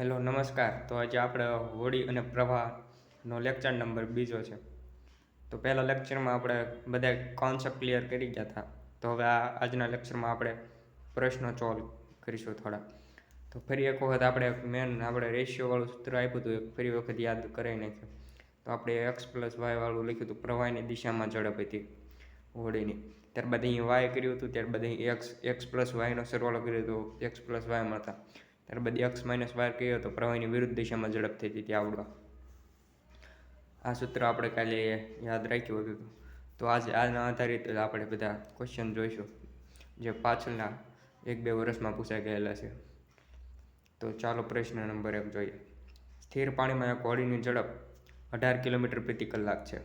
Hello, નમસ્કાર. તો આજે આપણે હોળી અને પ્રવાહનો લેક્ચર નંબર બીજો છે. તો પહેલા લેક્ચરમાં આપણે બધા કોન્સેપ્ટ ક્લિયર કરી ગયા હતા. તો હવે આ આજના લેક્ચરમાં આપણે પ્રશ્નો સોલ્વ કરીશું થોડા. તો ફરી એક વખત આપણે મેન આપણે રેશિયોવાળું સૂત્ર આપ્યું હતું એક ફરી વખત યાદ કરાવી નાખ્યું. તો આપણે એક્સ પ્લસ વાય વાળું લખ્યું હતું, પ્રવાહની દિશામાં ઝડપ હતી હોળીની. ત્યારબાદ અહીં વાય કર્યું હતું, ત્યારબાદ અહીં એક્સ એક્સ પ્લસ વાયનો સરવાળો કર્યો હતો એક્સ પ્લસ વાય મળતા. ત્યારબાદ એક્સ માઇનસ વાય કહીએ તો પ્રવાહીની વિરુદ્ધ દિશામાં ઝડપ થઈ હતી આવડવા. આ સૂત્ર આપણે કાલે યાદ રાખ્યું હતું. તો આજે આના આધારિત આપણે બધા ક્વેશ્ચન જોઈશું, જે પાછળના એક બે વર્ષમાં પૂછાઈ ગયેલા છે. તો ચાલો પ્રશ્ન નંબર એક જોઈએ. સ્થિર પાણીમાં એક હોડીની ઝડપ અઢાર કિલોમીટર પ્રતિ કલાક છે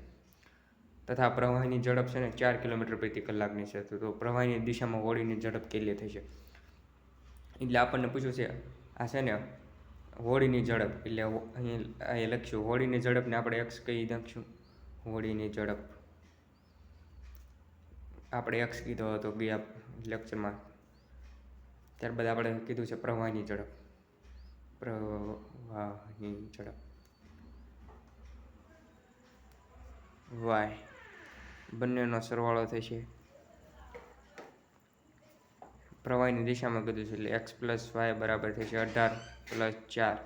તથા પ્રવાહીની ઝડપ છે ને ચાર કિલોમીટર પ્રતિ કલાકની છે. તો પ્રવાહીની દિશામાં હોળીની ઝડપ કેટલી થશે? એટલે આપણને પૂછ્યું છે આ છે ને હોળીની ઝડપ, એટલે અહીં અહીં લખ્યું, હોળીની ઝડપને આપણે એક્સ કહી નાખશું. હોળીની ઝડપ. આપણે એક્સ કીધો હતો ગયા લેક્ચરમાં. ત્યારબાદ આપણે કીધું છે પ્રવાહની ઝડપ. પ્રવાહની ઝડપ. વાય. બંનેનો સરવાળો થશે. પ્રવાહીની દિશામાં કીધું છે, એટલે એક્સ પ્લસ વાય બરાબર થશે અઢાર પ્લસ ચાર,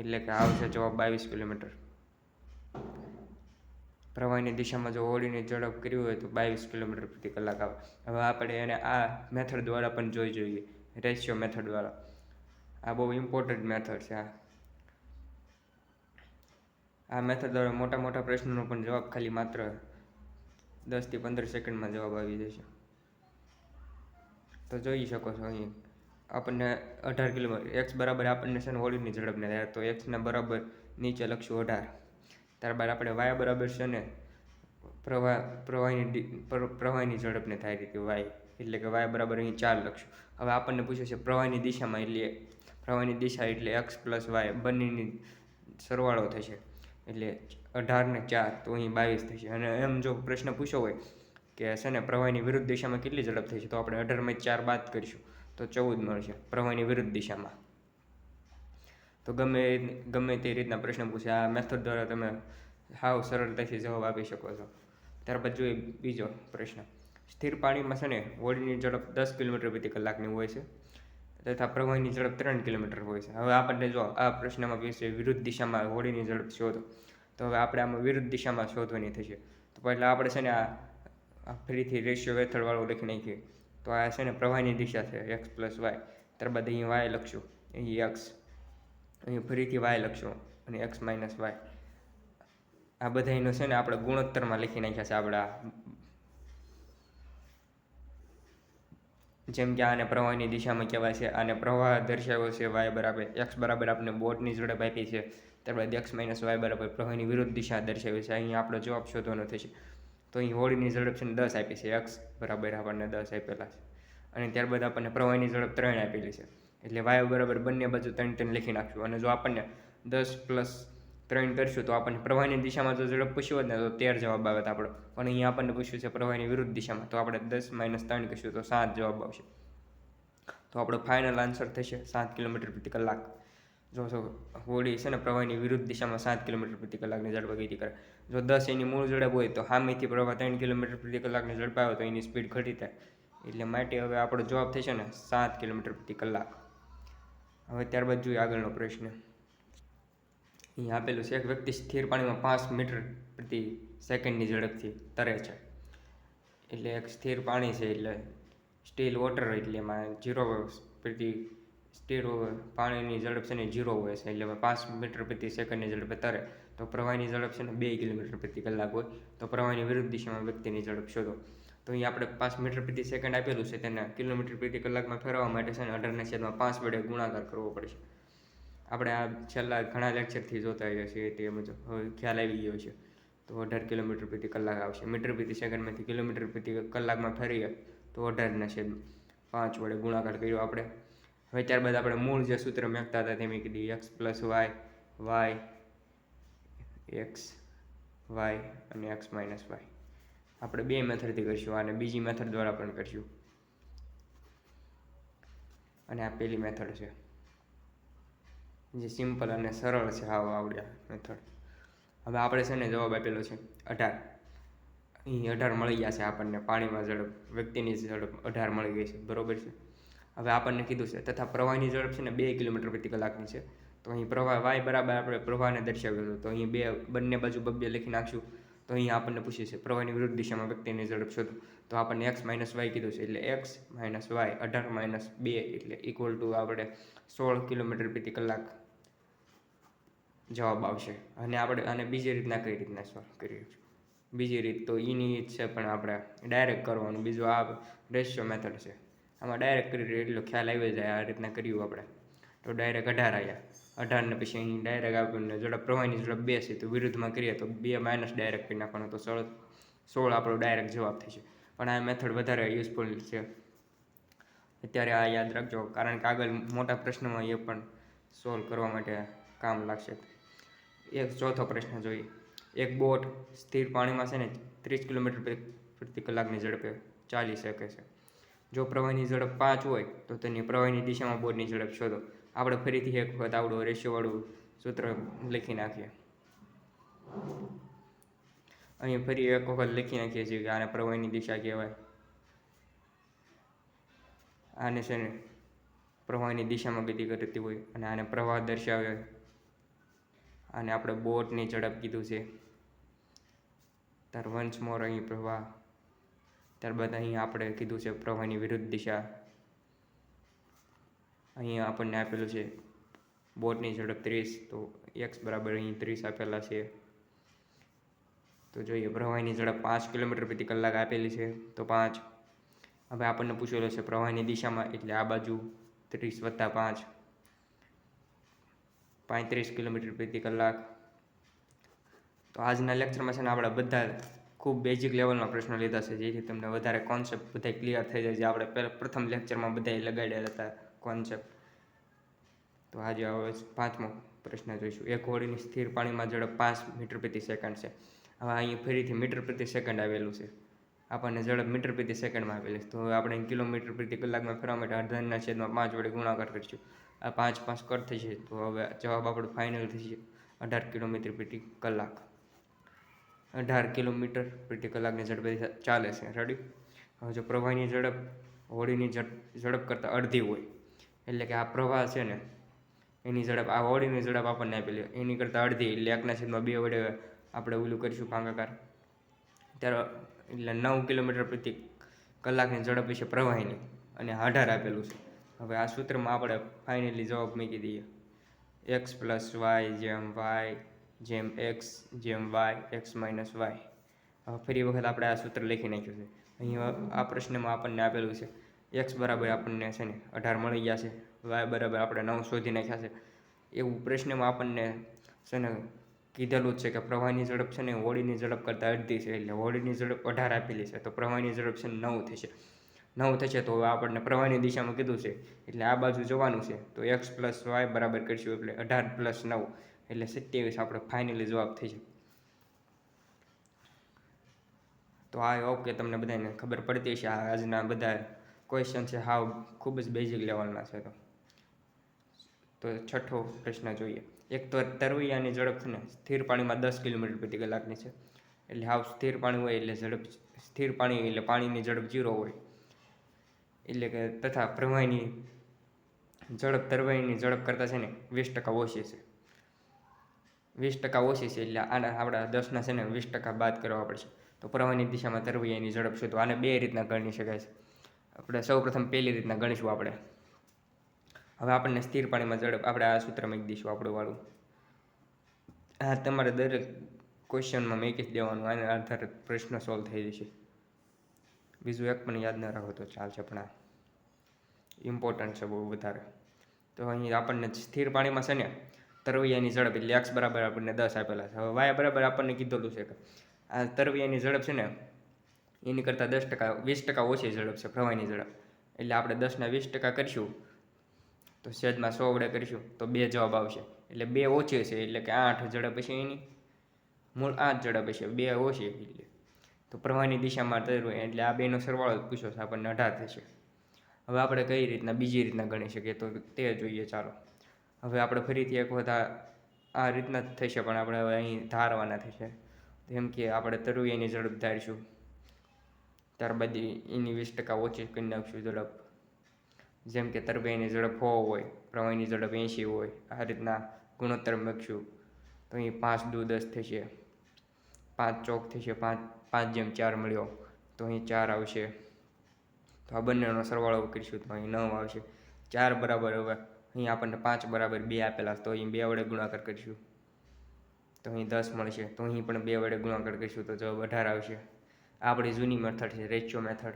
એટલે કે આવશે જવાબ બાવીસ કિલોમીટર. પ્રવાહીની દિશામાં જો હોળીની ઝડપ કરી હોય તો બાવીસ કિલોમીટર પ્રતિ કલાક આવે. હવે આપણે એને આ મેથડ દ્વારા પણ જોઈ જોઈએ રેશિયો મેથડ દ્વારા આ બહુ ઇમ્પોર્ટન્ટ મેથડ છે આ આ મેથડ દ્વારા મોટા મોટા પ્રશ્નોનો પણ જવાબ ખાલી માત્ર દસથી પંદર સેકન્ડમાં જવાબ આવી જશે. તો જોઈ શકો છો અહીં. આપણને અઢાર કિલોમીટર એક્સ બરાબર આપણને છે ને હોળીની ઝડપને થાય. તો એક્સના બરાબર નીચે લખશું અઢાર. ત્યારબાદ આપણે વાય બરાબર છે ને પ્રવાહ, પ્રવાહીની પ્રવાહીની ઝડપને થાય રીતે વાય. એટલે કે વાય બરાબર અહીં ચાર લખશું. હવે આપણને પૂછ્યું છે પ્રવાહીની દિશામાં એટલે પ્રવાહીની દિશા એટલે એક્સ પ્લસ વાય બંનેની સરવાળો થશે. એટલે અઢાર ને ચાર તો અહીં બાવીસ થશે. અને એમ જો પ્રશ્ન પૂછ્યો હોય કે છે ને પ્રવાહીની વિરુદ્ધ દિશામાં કેટલી ઝડપ થશે તો આપણે અઢારમાં ચાર બાદ કરીશું. તો ચૌદ મળશે પ્રવાહીની વિરુદ્ધ દિશામાં. તો ગમે ગમે તે રીતના પ્રશ્ન પૂછે. આ મેથડ દ્વારા તમે સાવ સરળતાથી જવાબ આપી શકો છો. ત્યારબાદ જોઈએ બીજો પ્રશ્ન. સ્થિર પાણીમાં છે ને હોડીની ઝડપ દસ કિલોમીટર પ્રતિ કલાકની હોય છે તથા પ્રવાહીની ઝડપ ત્રણ કિલોમીટર હોય છે. હવે આપણને જો આ પ્રશ્નમાં પૂછે વિરુદ્ધ દિશામાં હોડીની ઝડપ શોધો. તો હવે આપણે આમાં વિરુદ્ધ દિશામાં શોધવાની થશે. તો પહેલાં આપણે છે ને આ આ ફરીથી રેશિયો વેથડવાળું લખી નાખીએ તો આ છે ને પ્રવાહની દિશા છે એક્સ પ્લસ વાય ત્યારબાદ અહીં વાય લખશું. અહીં એક્સ અહીં ફરીથી વાય લખશું અને એક્સ માઇનસ વાય આ બધાનો છે ને આપણે ગુણોત્તરમાં લખી નાખ્યા છે આપણા. જેમ કે આને પ્રવાહની દિશામાં કહેવાય છે, આને પ્રવાહ દર્શાવ્યો છે વાય બરાબર. એક્સ બરાબર આપણે બોટની જોડે આપી છે ત્યારબાદ એક્સ માઇનસ વાય બરાબર પ્રવાહની વિરુદ્ધ દિશા દર્શાવી છે. અહીં આપણો જવાબ શોધવાનો થશે. તો અહીં હોળીની ઝડપ છે ને દસ આપી છે એક્સ બરાબર આપણને દસ આપેલા છે. અને ત્યારબાદ આપણને પ્રવાહીની ઝડપ ત્રણ આપેલી છે. એટલે વાયુ બરાબર બંને બાજુ ત્રણ ત્રણ લખી નાખશું. અને જો આપણને દસ પ્લસ ત્રણ કરશું તો આપણને પ્રવાહીની દિશામાં જો ઝડપ પૂછ્યું હોત ને, તો તેર જવાબ આવે આપણો. પણ અહીંયા આપણને પૂછ્યું છે પ્રવાહીની વિરુદ્ધ દિશામાં, તો આપણે દસ માઇનસ ત્રણ કરીશું તો સાત જવાબ આવશે. તો આપણો ફાઇનલ આન્સર થશે સાત કિલોમીટર પ્રતિ કલાક. જો હોળી છે ને પ્રવાહની વિરુદ્ધ દિશામાં સાત કિલોમીટર પ્રતિ કલાકની ઝડપ ગતિ કરે. જો દસ એની મૂળ ઝડપ હોય તો સામેથી પ્રવાહ ત્રણ કિલોમીટર પ્રતિ કલાકની ઝડપ આવે તો એની સ્પીડ ઘટી થાય એટલે માટે હવે આપણો જવાબ થશે ને સાત કિલોમીટર પ્રતિ કલાક. હવે ત્યારબાદ જોઈએ આગળનો પ્રશ્ન. અહીં આપેલું છે, એક વ્યક્તિ સ્થિર પાણીમાં પાંચ મીટર પ્રતિ સેકન્ડની ઝડપથી તરે છે. એટલે એક સ્થિર પાણી છે એટલે સ્ટીલ વોટર એટલે એમાં જીરો પ્રતિ સ્ટીલ પાણીની ઝડપ છે ને જીરો હોય છે. એટલે પાંચ મીટર પ્રતિ સેકન્ડની ઝડપે તરે તો પ્રવાહીની ઝડપ છે ને બે કિલોમીટર પ્રતિ કલાક હોય, તો પ્રવાહીની વિરુદ્ધ દિશામાં વ્યક્તિની ઝડપ શોધો. તો અહીં આપણે પાંચ મીટર પ્રતિ સેકન્ડ આપેલું છે, તેને કિલોમીટર પ્રતિ કલાકમાં ફેરવવા માટે છે ને અઢારના છેદમાં પાંચ વડે ગુણાકાર કરવો પડશે આપણે આ છેલ્લા ઘણા લેક્ચરથી જોતા આવ્યા છીએ તે મુજબ, હવે ખ્યાલ આવી ગયો છે. તો અઢાર કિલોમીટર પ્રતિ કલાક આવશે. મીટર પ્રતિ સેકન્ડમાંથી કિલોમીટર પ્રતિ કલાકમાં ફેરીએ, તો અઢારના છેદ પાંચ વડે ગુણાકાર કર્યો આપણે. હવે ત્યારબાદ આપણે મૂળ જે સૂત્ર મેંકતા હતા તેમ કીધી x plus y y x y અને એક્સ માઇનસ વાય આપણે બે મેથડથી કરીશું અને બીજી મેથડ દ્વારા પણ કરીશું. અને આ પહેલી મેથડ છે. જે સિમ્પલ અને સરળ છે હાવ આવડ્યા મેથડ. હવે આપણે છે ને જવાબ આપેલો છે અઢાર. અહીં અઢાર મળી ગયા છે આપણને. પાણીમાં ઝડપ, વ્યક્તિની ઝડપ અઢાર મળી ગઈ છે. બરોબર છે? હવે આપણને કીધું છે, તથા પ્રવાહની ઝડપ છે ને બે કિલોમીટર પ્રતિ કલાકની છે. તો અહીં પ્રવાહ વાય બરાબર આપણે પ્રવાહને દર્શાવ્યો તો અહીં બે, બંને બાજુ બબ્બે લખી નાખશું. તો અહીં આપણને પૂછ્યું છે, પ્રવાહની વિરુદ્ધ દિશામાં વ્યક્તિની ઝડપ શોધો. તો આપણને એક્સ માઇનસ વાય કીધું છે, એટલે એક્સ માઇનસ વાય અઢાર માઇનસ બે એટલે ઇક્વલ ટુ આપણે સોળ કિલોમીટર પ્રતિ કલાક જવાબ આવશે. અને આપણે આને બીજી રીતના કઈ રીતના સોલ્વ કરીએ બીજી રીત તો એની છે, પણ આપણે ડાયરેક્ટ કરવાનું. બીજું આ રેશિયો મેથડ છે. આમાં ડાયરેક્ટ કરી એટલો ખ્યાલ આવી જાય આ રીતના કર્યું આપણે. તો ડાયરેક્ટ અઢાર આવ્યા અઢારને પછી અહીં ડાયરેક્ટ આપણને ઝડપ પ્રવાહની ઝડપ બે છે, તો વિરુદ્ધમાં કરીએ તો બે માઇનસ ડાયરેક્ટ કરી નાખવાનો, તો સોળ સોળ આપણો ડાયરેક્ટ જવાબ થશે. પણ આ મેથડ વધારે યુઝફુલ છે. અત્યારે આ યાદ રાખજો, કારણ કે આગળ મોટા પ્રશ્નમાં એ પણ સોલ્વ કરવા માટે કામ લાગશે. એક ચોથો પ્રશ્ન જોઈએ. એક બોટ સ્થિર પાણીમાં છે ને, ત્રીસ કિલોમીટર પ્રતિ કલાકની ઝડપે ચાલી શકે છે. જો પ્રવાહની ઝડપ પાંચ હોય, તો તેની પ્રવાહની દિશામાં બોર્ડની ઝડપ શોધો આપણે ફરીથી એક વખત આવડું રેશિયોવાળું સૂત્ર લખી નાખીએ. અહીં ફરી એક વખત લખી નાખીએ છીએ કે આને પ્રવાહની દિશા કહેવાય. આને છે ને પ્રવાહની દિશામાં ગતિ કરતી હોય અને આને પ્રવાહ દર્શાવે. આને આપણે બોટની ઝડપ કીધું છે. તાર વન્સ મોર અહીં પ્રવાહ ત્યારબાદ અહીં આપણે કીધું છે પ્રવાહની વિરુદ્ધ દિશા. અહીં આપણને આપેલું છે બોટની ઝડપ ત્રીસ, તો એક્સ બરાબર અહીં ત્રીસ આપેલા છે. તો જોઈએ, પ્રવાહીની ઝડપ પાંચ કિલોમીટર પ્રતિ કલાક આપેલી છે, તો પાંચ. હવે આપણને પૂછેલો છે પ્રવાહની દિશામાં, એટલે આ બાજુ ત્રીસ વત્તા પાંચ. પાંત્રીસ કિલોમીટર પ્રતિ કલાક. તો આજના લેક્ચરમાં છે ને આપણે બધા ખૂબ બેઝિક લેવલના પ્રશ્નો લીધા છે, જેથી તમને વધારે કોન્સેપ્ટ બધા ક્લિયર થઈ જાય, જે આપણે પહેલાં પ્રથમ લેક્ચરમાં બધાએ લગાડ્યા હતા કોન્સેપ્ટ તો આજે હવે પાંચમો પ્રશ્ન જોઈશું. એક હોડીની સ્થિર પાણીમાં ઝડપ પાંચ મીટર પ્રતિ સેકન્ડ છે. હવે અહીં ફરીથી મીટર પ્રતિ સેકન્ડ આવેલું છે. આપણને ઝડપ મીટર પ્રતિ સેકન્ડમાં આવેલી છે. તો હવે આપણે કિલોમીટર પ્રતિ કલાકમાં ફેરવા માટે અડધાના છેદમાં પાંચ વડે ગુણાકાર કરીશું. આ પાંચ પાંચ કટ થશે તો હવે જવાબ આપણો ફાઇનલ થશે અઢાર કિલોમીટર પ્રતિ કલાક. અઢાર કિલોમીટર પ્રતિ કલાકની ઝડપે ચાલે છે. રેડી હવે જો પ્રવાહની ઝડપ, હોડીની ઝડપ કરતાં અડધી હોય, એટલે કે આ પ્રવાહ છે ને, એની ઝડપ, આ હોડીની ઝડપ આપણને આપેલી એની કરતાં અડધી, એટલે એકના છેદમાં બે વડે આપણે ઓલું કરીશું ભાંગાકાર. ત્યારે એટલે નવ કિલોમીટર પ્રતિ કલાકની ઝડપ વિશે પ્રવાહીની અને અઢાર આપેલું છે. હવે આ સૂત્રમાં આપણે ફાઇનલી જવાબ મૂકી દઈએ. એક્સ પ્લસ વાય જેમ વાય જેમ એક્સ જેમ વાય એક્સ માઇનસ વાય હવે ફરી વખત આપણે આ સૂત્ર લખી નાખ્યું છે. અહીં આ પ્રશ્નમાં આપણને આપેલું છે એક્સ બરાબર આપણને છે ને અઢાર મળી ગયા છે વાય બરાબર આપણે નવ શોધી નાખ્યા છે. એવું પ્રશ્નમાં આપણને છે ને કીધેલું જ છે કે પ્રવાહની ઝડપ છે ને હોળીની ઝડપ કરતાં અડધી છે, એટલે હોળીની ઝડપ અઢાર આપેલી છે, તો પ્રવાહની ઝડપ છે નવ થશે. નવ થશે તો હવે આપણને પ્રવાહની દિશામાં કીધું છે, એટલે આ બાજુ જવાનું છે, તો એક્સ પ્લસ વાય બરાબર કરીશું, એટલે અઢાર પ્લસ નવ. એટલે સત્યાવીસ આપણે ફાઇનલી જવાબ થઈ છે તો આ ઓકે તમને બધાને ખબર પડતી આ આજના બધા ક્વેશ્ચન છે, હાવ ખૂબ જ બેઝિક લેવલના છે તો. તો છઠ્ઠો પ્રશ્ન જોઈએ. એક તો તરવૈયાની ઝડપ છે ને, સ્થિર પાણીમાં દસ કિલોમીટર પ્રતિ કલાકની છે. એટલે હાવ સ્થિર પાણી હોય એટલે ઝડપ, સ્થિર પાણી એટલે પાણીની ઝડપ જીરો હોય. એટલે કે તથા પ્રવાહીની ઝડપ તરવાઈની ઝડપ કરતાં છે ને વીસ ટકા ઓછી છે. વીસ ટકા ઓછી છે એટલે આના આપણા દસના છે ને વીસ ટકા બાદ કરવા પડશે. તો પ્રવાહની દિશામાં તરવૈયાની ઝડપ તો આને બે રીતના ગણી શકાય છે. આપણે સૌ પ્રથમ પહેલી રીતના ગણીશું આપણે. હવે આપણને સ્થિર પાણીમાં ઝડપ આપણે આ સૂત્ર મૂકી દઈશું આપણું વાળું. હા તમારે દરેક ક્વેશ્ચનમાં મેકી જ દેવાનું, આના આધારે પ્રશ્ન સોલ્વ થઈ જશે. બીજું એક પણ યાદ ન રાખો તો ચાલશે પણ આ. ઇમ્પોર્ટન્ટ છે બહુ વધારે. તો અહીં આપણને સ્થિર પાણીમાં છે ને તરવૈયાની ઝડપ એટલે એક્સ બરાબર આપણને દસ આપેલા છે. હવે વાય બરાબર આપણને કીધેલું છે કે આ તરવૈયાની ઝડપ છે ને, એની કરતાં દસ ટકા, વીસ ટકા ઓછી ઝડપ છે પ્રવાહની ઝડપ. એટલે આપણે દસના વીસ ટકા કરીશું, તો સેજમાં સો વડે કરીશું, તો બે જવાબ આવશે. એટલે બે ઓછી છે, એટલે કે આઠ ઝડપ હશે એની. મૂળ આઠ ઝડપ હશે, બે ઓછી એટલે. તો પ્રવાહની દિશામાં તરવું એટલે આ બેનો સરવાળો પૂછો છે, આપણને અઢાર થશે. હવે આપણે કઈ રીતના બીજી રીતના ગણી શકીએ, તો તે જોઈએ, ચાલો. હવે આપણે ફરીથી એક વખત આ રીતના થશે, પણ આપણે હવે અહીં ધારવાના થશે. જેમ કે આપણે તરવૈયાની ઝડપ ધારીશું. ત્યારબાદ એની વીસ ટકા ઓછી કરી નાખશું ઝડપ. જેમ કે તરવૈયાની ઝડપ સો હોય પ્રવાહીની ઝડપ એંશી હોય, આ રીતના ગુણોત્તર મૂકશું. તો અહીં પાંચ દુ દસ થશે. પાંચ ચોક થશે, પાંચ પાંચ જેમ ચાર મળ્યો, તો અહીં ચાર આવશે. તો આ બંનેનો સરવાળો કરીશું, તો અહીં નવ આવશે. ચાર બરાબર હવે. અહીં આપણને પાંચ બરાબર બે આપેલા તો અહીં બે વડે ગુણાકાર કરીશું. તો અહીં દસ મળશે, તો અહીં પણ બે વડે ગુણાકાર કરીશું, તો જવાબ અઢાર આવશે. આપણી જૂની મેથડ છે, રેશિયો મેથડ.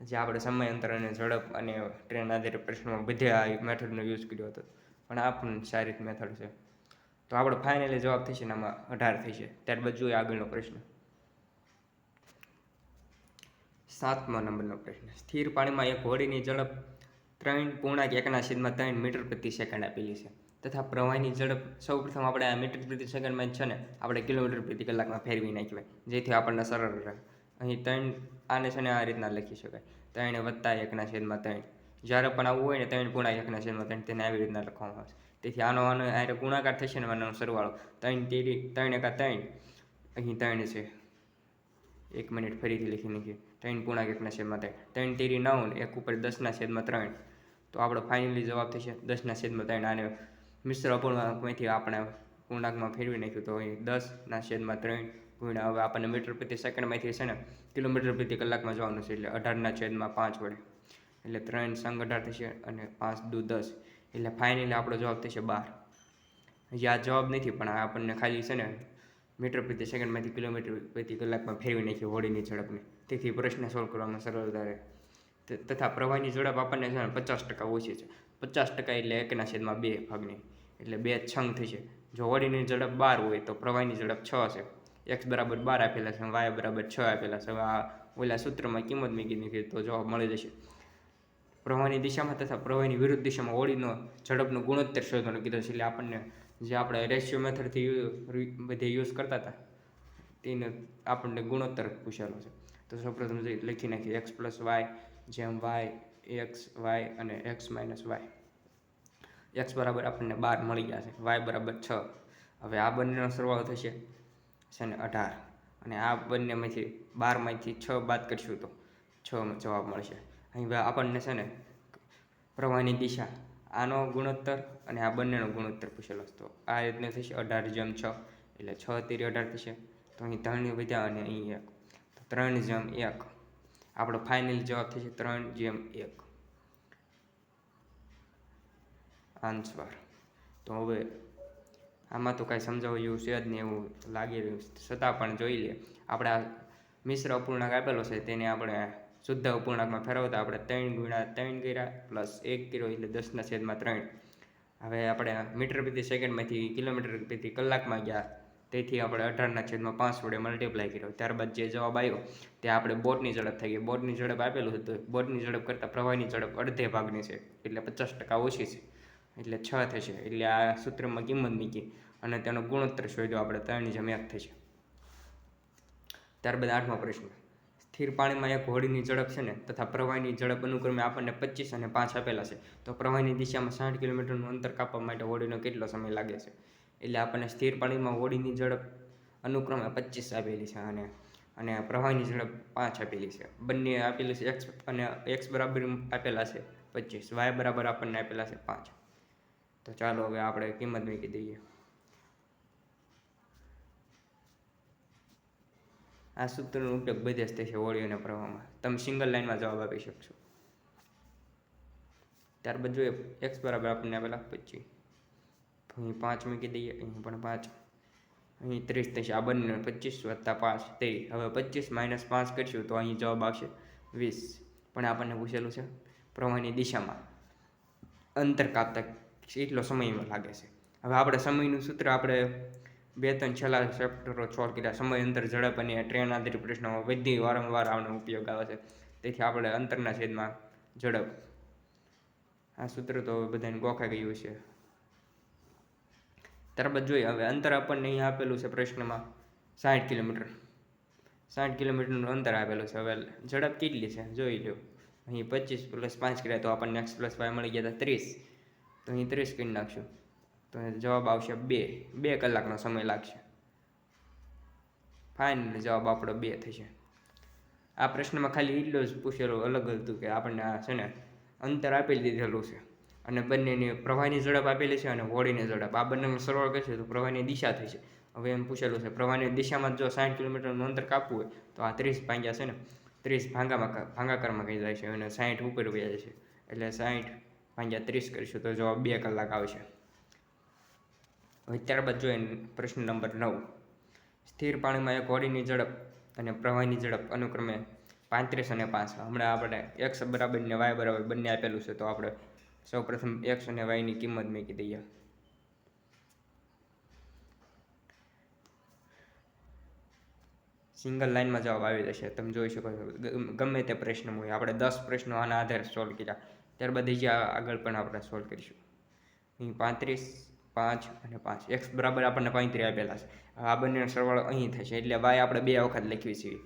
જે આપણે સમય, અંતર અને ઝડપ અને ટ્રેન આધારિત પ્રશ્નમાં બધે આ મેથડનો યુઝ કર્યો હતો. પણ આ પણ સારી મેથડ છે. તો આપણો ફાઇનલી જવાબ થશે ને આમાં અઢાર થશે. ત્યારબાદ જોઈએ આગળનો પ્રશ્ન. સાતમા નંબરનો પ્રશ્ન. સ્થિર પાણીમાં એક હોડીની ઝડપ ત્રણ પૂર્ણાંક એકના છેદમાં ત્રણ મીટર પ્રતિ સેકન્ડ આપેલી છે. તથા પ્રવાહીની ઝડપ સૌપ્રથમ આપણે આ મીટર પ્રતિ સેકન્ડમાં છે ને, આપણે કિલોમીટર પ્રતિ કલાકમાં ફેરવી નાખીએ. જેથી આપણને સરળ રહે. અહીં ત્રણ, આને છે ને આ રીતના લખી શકાય. ત્રણ વત્તા એકના છેદમાં ત્રણ. જ્યારે પણ આવું હોય ને ત્રણ પૂર્ણાંક એકના છેદમાં ત્રણ, તેને આવી રીતના લખવામાં આવે છે. તેથી આનો આનો આરે ગુણાકાર થશે ને આનો સરવાળો. ત્રણ તેરી ત્રણ એકા ત્રણ. અહીં ત્રણ છે. એક મિનિટ ફરીથી લખી નાખીએ. ત્રણ પૂર્ણાંક એકના છેદમાં ત્રણ? ત્રણ તેરી નવ એક ઉપર દસના છેદમાં ત્રણ. તો આપણો ફાઇનલી જવાબ થશે દસના છેદમાં ત્રણ. આને મિશ્ર અપૂર્ણાંકમાંથી આપણે પૂર્ણાંકમાં ફેરવી નાખ્યું તો અહીં દસના છેદમાં ત્રણ ગુણ્યા હવે આપણને મીટર પ્રતિ સેકન્ડમાંથી છે ને કિલોમીટર પ્રતિ કલાકમાં જવાનું છે એટલે અઢારના છેદમાં પાંચ વડે. એટલે ત્રણ સંગ અઢાર થશે અને પાંચ દુ દસ. એટલે ફાઇનલી આપણો જવાબ થશે બાર. યાદ જવાબ નથી પણ આપણને ખાલી છે ને મીટર પ્રતિ સેકન્ડમાંથી કિલોમીટર પ્રતિ કલાકમાં ફેરવી નાખી હોડીની ઝડપને. તેથી પ્રશ્ન સોલ્વ કરવામાં સરળતા રહે તથા પ્રવાહની ઝડપ આપણને છે ને પચાસ ટકા ઓછી છે. પચાસ ટકા એટલે એકના છેદમાં બે ભાગની. એટલે બે છંગ થશે જો વળીની ઝડપ બાર હોય તો પ્રવાહીની ઝડપ છ છે. એક્સ બરાબર બાર આપેલા છે વાય બરાબર છ આપેલા છે. આ ઓલા સૂત્રમાં કિંમત મૂકી દીધી તો જવાબ મળી જશે. પ્રવાહની દિશામાં તથા પ્રવાહીની વિરુદ્ધ દિશામાં હોળીનો ઝડપનો ગુણોત્તર શોધવાનું કીધું છે. એટલે આપણને જે આપણે રેશિયો મેથડથી બધે યુઝ કરતા હતા, તેને આપણને ગુણોત્તર પૂછેલો છે. તો સૌપ્રથમ લખી નાખીએ. એક્સ પ્લસ વાય જેમ વાય એક્સ વાય અને એક્સ માઇનસ વાય એક્સ બરાબર આપણને બાર મળી ગયા છે. વાય બરાબર છ. હવે આ બંનેનો સરવાળો થશે છે ને અઢાર. અને આ બંનેમાંથી બારમાંથી છ બાદ કરીશું તો છ જવાબ મળશે. અહીં આપણને છે ને પ્રવાહની દિશા, આનો ગુણોત્તર અને આ બંનેનો ગુણોત્તર પૂછેલો છે. તો આ રીતને થશે અઢાર જેમ છ. એટલે છ તેરી અઢાર થશે. તો અહીં ત્રણ વધ્યા અને અહીં એક ત્રણ જેમ એક. આપણો ફાઇનલ જવાબ થશે ત્રણ જેમ એક. આન્સર તો હવે આમાં તો કાંઈ સમજાવવા જેવું છે જ નહીં, એવું લાગી રહ્યું છતાં પણ જોઈ લે. આપણે આ મિશ્ર અપૂર્ણાંક આપેલો છે, તેને આપણે શુદ્ધ અપૂર્ણાંકમાં ફેરવતા આપણે ત્રણ ગુણ્યા ત્રણ કર્યા પ્લસ એક કર્યો એટલે દસના છેદમાં ત્રણ. હવે આપણે મીટર પ્રતિ સેકન્ડમાંથી કિલોમીટર પ્રતિ કલાકમાં ગયા. તેથી આપણે અઢારના છેદમાં પાંચ વડે મલ્ટીપ્લાય કર્યો. ત્યારબાદ જે જવાબ આવ્યો તે આપણે બોટની ઝડપ થઈ ગઈ. બોટની ઝડપ આપેલું હતું બોટની ઝડપ કરતાં પ્રવાહની ઝડપ અડધે ભાગની છે. એટલે પચાસ ટકા ઓછી છે. એટલે છ થશે. એટલે આ સૂત્રમાં કિંમત મૂકી અને તેનો ગુણોત્તર શોધ્યો આપણે ત્રણની જેમ એક થશે. ત્યારબાદ આઠમો પ્રશ્ન. સ્થિર પાણીમાં એક હોડીની ઝડપ છે ને તથા પ્રવાહીની ઝડપ અનુક્રમે આપણને પચીસ અને પાંચ આપેલા છે. તો પ્રવાહીની દિશામાં સાઠ કિલોમીટરનું અંતર કાપવા માટે હોડીનો કેટલો સમય લાગે છે? એટલે આપણને સ્થિર પાણીમાં હોડીની ઝડપ અનુક્રમે પચીસ આપેલી છે અને અને પ્રવાહીની ઝડપ પાંચ આપેલી છે. બંને આપેલી છે એક્સ અને એક્સ બરાબર આપેલા છે પચીસ વાય બરાબર આપણને આપેલા છે પાંચ. તો ચાલો હવે આપણે કિંમત મૂકી દઈએ. આ સૂત્રનો ઉપયોગ બધે જ થશે હોળી અને પ્રવાહમાં. તમે સિંગલ લાઇનમાં જવાબ આપી શકશો. ત્યારબાદ જોઈએ એક્સ બરાબર આપણને આપેલા પચીસ. અહીં પાંચ મૂકી દઈએ અહીં પણ પાંચ. અહીં ત્રીસ થશે, આ બંને પચીસ વત્તા પાંચ ત્રીસ હવે પચીસ માઇનસ પાંચ કરીશું તો અહીં જવાબ આવશે વીસ. પણ આપણને પૂછેલું છે, પ્રવાહની દિશામાં અંતર કાપતા કેટલો સમય લાગે છે? હવે આપણે સમયનું સૂત્ર આપણે બે ત્રણ છેલ્લા ચેપ્ટરો છોડ કર્યા સમય, અંતર, ઝડપ અને ટ્રેન આધારિત પ્રશ્નોમાં બધી વારંવાર આનો ઉપયોગ આવે છે. તેથી આપણે અંતરના છેદમાં ઝડપ. આ સૂત્ર તો બધાને ગોખાઈ ગયું છે. ત્યારબાદ જોઈએ. હવે અંતર આપણને અહીંયા આપેલું છે પ્રશ્નમાં સાઠ કિલોમીટર. સાઠ કિલોમીટરનું અંતર આપેલું છે. હવે ઝડપ કેટલી છે? જોઈ લો અહીં પચીસ પ્લસ પાંચ કર્યા તો આપણને એક્સ પ્લસ વાય મળી ગયા હતા ત્રીસ. તો અહીં ત્રીસ કરી નાખશું. તો જવાબ આવશે બે. બે કલાકનો સમય લાગશે. ફાઇનલ જવાબ આપણો બે થશે. આ પ્રશ્નમાં ખાલી એટલો જ પૂછેલું અલગ હતું કે આપણને આ છે ને અંતર આપી દીધેલું છે. અને બંનેની પ્રવાહની ઝડપ આપેલી છે અને હોળીની ઝડપ. આ બંનેનો સરવાળો કરશે તો પ્રવાહની દિશા થઈ છે. હવે એમ પૂછેલું છે, પ્રવાહની દિશામાં જો સાઠ કિલોમીટરનું અંતર કાપવું હોય, તો આ ત્રીસ ભાંગ્યા છે ને? ત્રીસ ભાંગામાં ભાંગાકારમાં કહી જાય છે? અને સાઠ ઉપર જાય છે. એટલે સાઠ ભાંગ્યા ત્રીસ કરીશું તો જવાબ બે કલાક આવશે. હવે ત્યારબાદ જોઈએ પ્રશ્ન નંબર નવ. સ્થિર પાણીમાં એક હોડીની ઝડપ અને પ્રવાહની ઝડપ અનુક્રમે પાંત્રીસ અને પાંચ. હમણાં આપણે એક્સ બરાબર ને વાય બરાબર બંને આપેલું છે, તો આપણે સૌપ્રથમ એક્સ અને વાયની કિંમત મૂકી દઈએ. સિંગલ લાઇનમાં જવાબ આવી જશે. તમે જોઈ શકો છો. ગમે તે પ્રશ્ન હોય. આપણે દસ પ્રશ્નો આના આધારે સોલ્વ કર્યા. ત્યારબાદ બીજા આગળ પણ આપણે સોલ્વ કરીશું. અહીં પાંત્રીસ, પાંચ અને પાંચ. એક્સ બરાબર આપણને પાંત્રીસ આપેલા છે. આ બંનેનો સરવાળો અહીં થશે. એટલે વાય આપણે બે વખત લખવી છીએ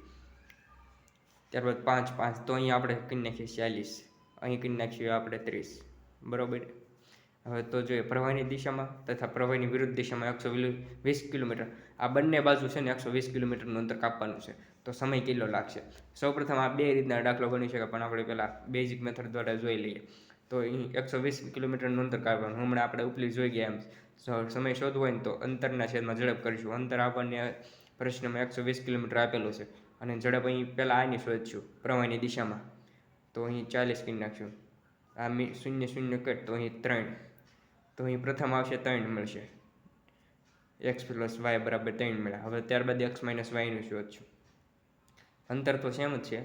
ત્યારબાદ પાંચ પાંચ. તો અહીં આપણે કરી નાખીએ ચાલીસ. અહીં કરી નાખીએ આપણે ત્રીસ. બરાબર. હવે તો જોઈએ, પ્રવાહની દિશામાં તથા પ્રવાહની વિરુદ્ધ દિશામાં એકસો વીસ કિલોમીટર. આ બંને બાજુ છે ને એકસો વીસ કિલોમીટરનું અંતર કાપવાનું છે. તો સમય કેટલો લાગશે? સૌપ્રથમ આ બે રીતના દાખલો બની શકે પણ આપણે પહેલાં બેઝિક મેથડ દ્વારા જોઈ લઈએ. તો અહીં એકસો વીસ કિલોમીટરનું અંતર કાઢવાનું હમણાં આપણે ઉપલી જોઈ ગયા એમ. સમય શોધવો હોય ને તો અંતરના છેદમાં ઝડપ કરીશું. અંતર આપણને પ્રશ્નમાં એકસો વીસ કિલોમીટર આપેલું છે. અને ઝડપ અહીં પહેલાં આની શોધશું, પ્રવાહની દિશામાં. તો અહીં ચાલીસ કરી નાખશું. આ શૂન્ય શૂન્ય કટ, તો અહીં ત્રણ. તો અહીં પ્રથમ આવશે ત્રણ મળશે. એક્સ પ્લસ વાય બરાબર ત્રણ મળ્યા હવે ત્યારબાદ એક્સ માઇનસ વાયનું શોધશું અંતર તો સેમ જ છે.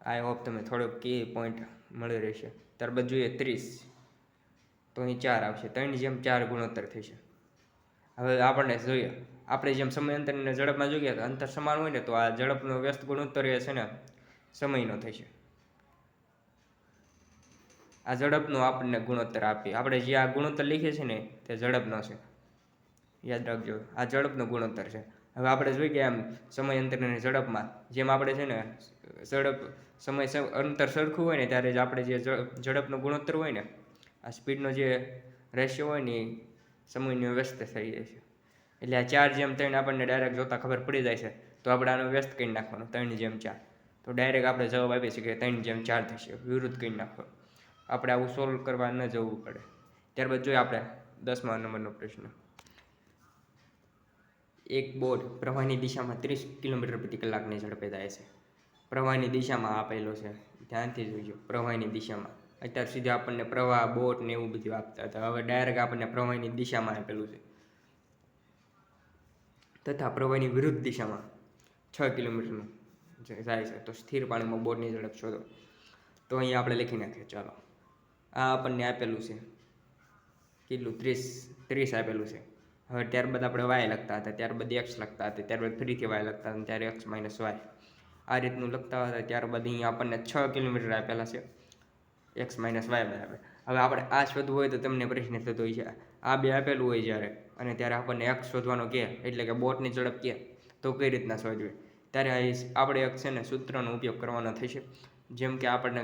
આઈ હોપ તમે થોડોક કે પોઈન્ટ મળી રહેશે. ત્યારબાદ જોઈએ ત્રીસ. તો અહીં ચાર આવશે. ત્રણ જેમ ચાર ગુણોત્તર થશે. હવે આપણને જોઈએ. આપણે જેમ સમય અંતરને ઝડપમાં જોઈએ, તો અંતર સમાન હોય ને, તો આ ઝડપનો વ્યસ્ત ગુણોત્તર એ છે ને, સમયનો થશે. આ ઝડપનો આપણને ગુણોત્તર આપીએ. આપણે જે આ ગુણોત્તર લીખીએ છીએ ને, તે ઝડપનો છે. યાદ રાખજો, આ ઝડપનો ગુણોત્તર છે. હવે આપણે જોઈ ગયા એમ સમય અંતરની ઝડપમાં, જેમ આપણે છે ને, ઝડપ, સમય અંતર સરખું હોય ને, ત્યારે જ આપણે જે ઝડપનો ગુણોત્તર હોય ને, આ સ્પીડનો જે રેશિયો હોય ને, એ સમયનો વ્યસ્ત થઈ જાય છે. એટલે આ ચાર જેમ ત્રણ આપણને ડાયરેક્ટ જોતાં ખબર પડી જાય છે, તો આપણે આનો વ્યસ્ત કરી નાખવાનો, ત્રણ જેમ ચાર. તો ડાયરેક્ટ આપણે જવાબ આપીએ છીએ કે ત્રણ જેમ ચાર થશે, વિરુદ્ધ કરી નાખો આપણે આવું સોલ્વ કરવા ન જવું પડે. ત્યારબાદ જોઈએ આપણે દસમા નંબરનો પ્રશ્ન. એક બોટ પ્રવાહની દિશામાં ત્રીસ કિલોમીટર પ્રતિ કલાકની ઝડપે જાય છે. પ્રવાહની દિશામાં આપેલો છે. ધ્યાનથી જોઈજો પ્રવાહની દિશામાં. અત્યાર સુધી આપણને પ્રવાહ, બોટ ને એવું બધું આપતા હતા. હવે ડાયરેક્ટ આપણને પ્રવાહની દિશામાં આપેલું છે. તથા પ્રવાહની વિરુદ્ધ દિશામાં છ કિલોમીટરનું જાય છે. તો સ્થિર પાણીમાં બોટની ઝડપ શોધો. તો અહીંયા આપણે લખી નાખીએ. ચાલો. આ આપણને આપેલું છે. કેટલું? ત્રીસ ત્રીસ આપેલું છે. હવે ત્યારબાદ આપણે વાય લખતા હતા, ત્યારબાદ એક્સ લખતા હતા, ત્યારબાદ ફરીથી વાય લખતા હતા, ત્યારે એક્સ માઇનસ વાય આ રીતનું લખતા હતા, ત્યારબાદ અહીંયા આપણને છ કિલોમીટર આપેલા છે. એક્સ માઇનસ વાય બરાબર. હવે આપણે આ શોધવું હોય તો તમને પ્રશ્ન થતો હોય છે. આ બે આપેલું હોય જ્યારે, અને ત્યારે આપણને એક્સ શોધવાનો કહે એટલે કે બોટની ઝડપ કહે તો કઈ રીતના શોધવી? ત્યારે આપણે એક છે ને સૂત્રનો ઉપયોગ કરવાનો થશે. જેમ કે આપણને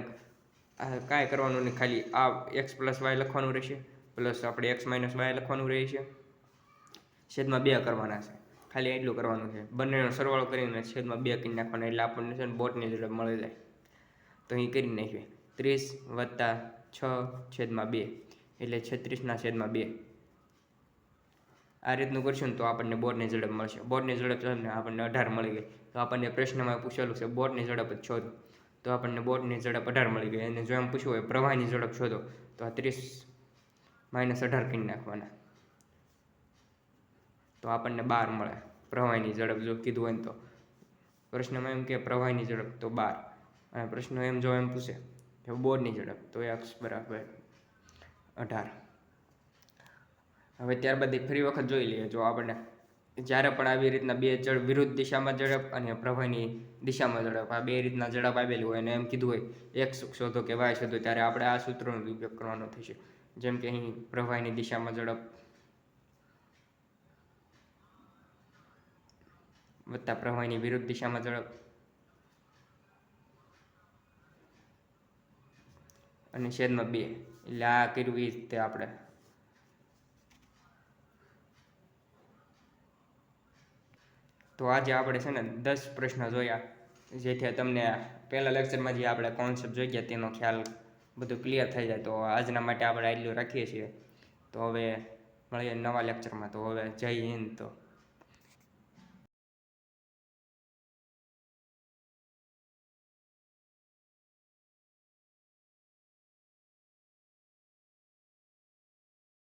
કાંઈ કરવાનું નહીં, ખાલી આ એક્સ પ્લસ વાય લખવાનું રહેશે પ્લસ આપણે એક્સ માઇનસ વાય લખવાનું રહેશે. છેદમાં બે કરવાના છે. ખાલી એટલું કરવાનું છે. બંનેનો સરવાળો કરીને છેદમાં બે કરી નાખવાના, એટલે આપણને છે ને બોટની ઝડપ મળી જાય. તો અહીં કરી નાખીએ. ત્રીસ વત્તા છ છેદમાં બે, એટલે છત્રીસના છેદમાં બે. આ રીતનું કરશું તો આપણને બોર્ડની ઝડપ મળશે. બોર્ડની ઝડપ આપણને અઢાર મળી ગઈ. તો આપણને પ્રશ્નમાં પૂછેલું છે બોર્ડની ઝડપ જ શોધો. તો આપણને બોર્ડની ઝડપ અઢાર મળી ગઈ. અને જો એમ પૂછવું હોય, પ્રવાહની ઝડપ શોધો, તો આ ત્રીસ માઇનસ અઢાર કરી નાખવાના. તો આપણને બાર મળે પ્રવાહીની ઝડપ, જો કીધું હોય તો. પ્રશ્નમાં એમ કે પ્રવાહીની ઝડપ તો બાર. અને પ્રશ્ન એમ જો એમ પૂછે કે બોર્ડની ઝડપ તો એક્સ બરાબર અઢાર. હવે ત્યારબાદ ફરી વખત જોઈ લઈએ, જો આપણને જ્યારે પણ આવી રીતના બે જળ વિરુદ્ધ દિશામાં ઝડપ અને પ્રવાહની દિશામાં ઝડપ, આ બે રીતના ઝડપ આવેલી હોય અને એમ કીધું હોય, એક સુખ શોધો કે વાય શોધો, ત્યારે આપણે આ સૂત્રનો ઉપયોગ કરવાનો થશે. જેમ કે અહીં પ્રવાહની દિશામાં ઝડપ વત્તા પ્રવાહની વિરુદ્ધ દિશામાં ઝડપ અને છેદમાં બે. એટલે આ કર્યું એ રીતે આપણે તો આજે આપણે છે ને દસ પ્રશ્ન જોયા, જેથી તમને પહેલા લેક્ચરમાં જે આપણે કોન્સેપ્ટ જોઈ ગયા તેનો ખ્યાલ બધું ક્લિયર થઈ જાય. તો આજના માટે આપણે આટલું રાખીએ છીએ. તો હવે મળીએ નવા લેક્ચરમાં તો હવે જય હિન્દ. તો